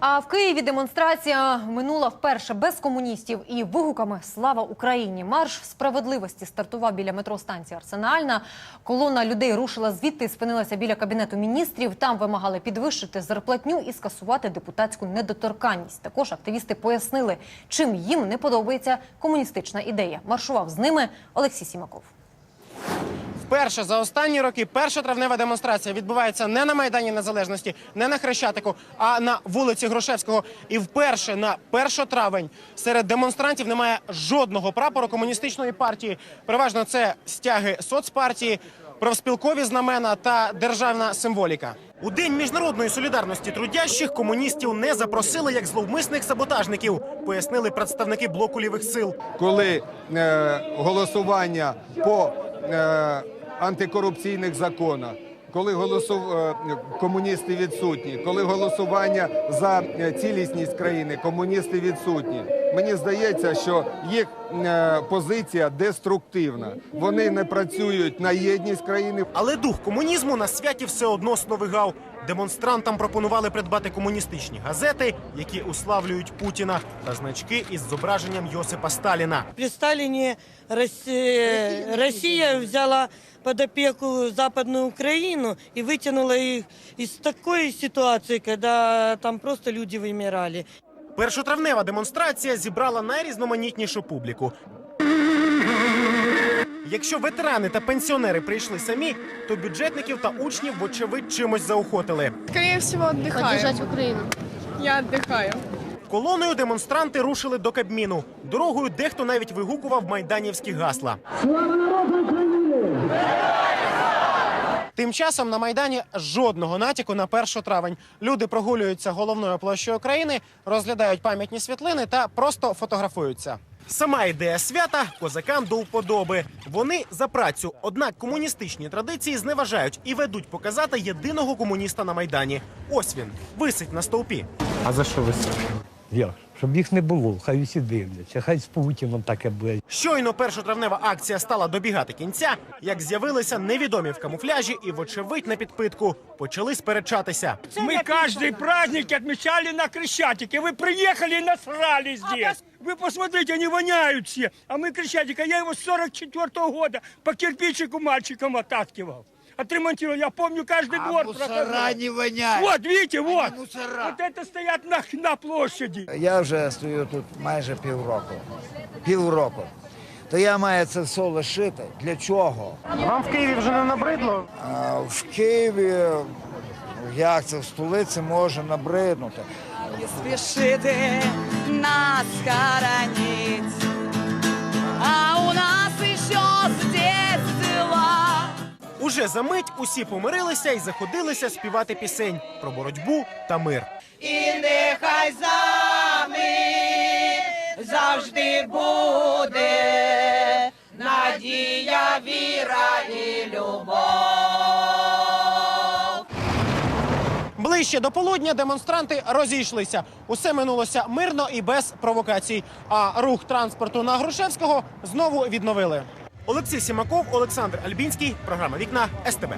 А в Києві демонстрація минула вперше без комуністів і вигуками Слава Україні. Марш справедливості стартував біля метростанції Арсенальна. Колона людей рушила звідти і спинилася біля кабінету міністрів. Там вимагали підвищити зарплатню і скасувати депутатську недоторканність. Також активісти пояснили, чим їм не подобається комуністична ідея. Маршував з ними Олексій Сімаков. Вперше за останні роки перша травнева демонстрація відбувається не на Майдані Незалежності, не на Хрещатику, а на вулиці Грушевського. І вперше на 1 травень серед демонстрантів немає жодного прапору комуністичної партії. Переважно це стяги соцпартії, профспілкові знамена та державна символіка. У день міжнародної солідарності трудящих комуністів не запросили як зловмисних саботажників, пояснили представники блоку лівих сил. коли е, голосування по е, антикорупційних законах, коли голосу, е, комуністи відсутні, коли голосування за е, цілісність країни, комуністи відсутні. Мені здається, що їх е, позиція деструктивна. Вони не працюють на єдність країни. Але дух комунізму на святі все одно сновигав. Демонстрантам пропонували придбати комуністичні газети, які уславлюють Путіна, та значки із зображенням Йосипа Сталіна. При Сталине Россия, Россия взяла под опеку Западную Украину и вытянула их из такой ситуации, когда там просто люди вымирали. Першотравнева демонстрація зібрала найрізноманітнішу публіку. Якщо ветерани та пенсіонери прийшли самі, то бюджетників та учнів, вочевидь, чимось заохотили. Скорее всего, отдыхаю. Поддержать Украину. Я отдыхаю. Колоною демонстранти рушили до Кабміну. Дорогою дехто навіть вигукував майданівські гасла. Тим часом на майдані жодного натяку на 1 травень. Люди прогулюються головною площею країни, розглядають пам'ятні світлини та просто фотографуються. Сама ідея свята козакам до вподоби. Вони за працю. Однак комуністичні традиції зневажають і ведуть показати єдиного комуніста на майдані. Ось він висить на стовпі. А за що ви Як? Щоб їх не було, хай усі дивляться, хай з Путіном таке буде. Щойно першотравнева акція стала добігати кінця, як з'явилися невідомі в камуфляжі і, вочевидь, на підпитку почали сперечатися. Мы каждый праздник отмечали на Крещатике. Вы приехали и насрали здесь. Вы посмотрите, они воняют все. А мы Крещатик, а я его с 44 года по кирпичику мальчикам оттаскивал. Отремонтировал. Я помню каждый двор. проходил. не воняють. Вот, видите, вот. мусора. Вот это стоят на, на площади. Я вже стою тут майже півроку. Півроку. То я маю це все лишити. Для чого? Вам в Києві вже не набридло? А, в Києві, як це в столиці може набриднути. спешите нас хоронить. А Уже за мить усі помирилися і заходилися співати пісень про боротьбу та мир. І нехай за мир завжди буде надія, віра і любов. Ближче до полудня демонстранти розійшлися. Усе минулося мирно і без провокацій. А рух транспорту на Грушевського знову відновили. Олексій Сімаков, Олександр Альбінський. Програма Вікна СТБ.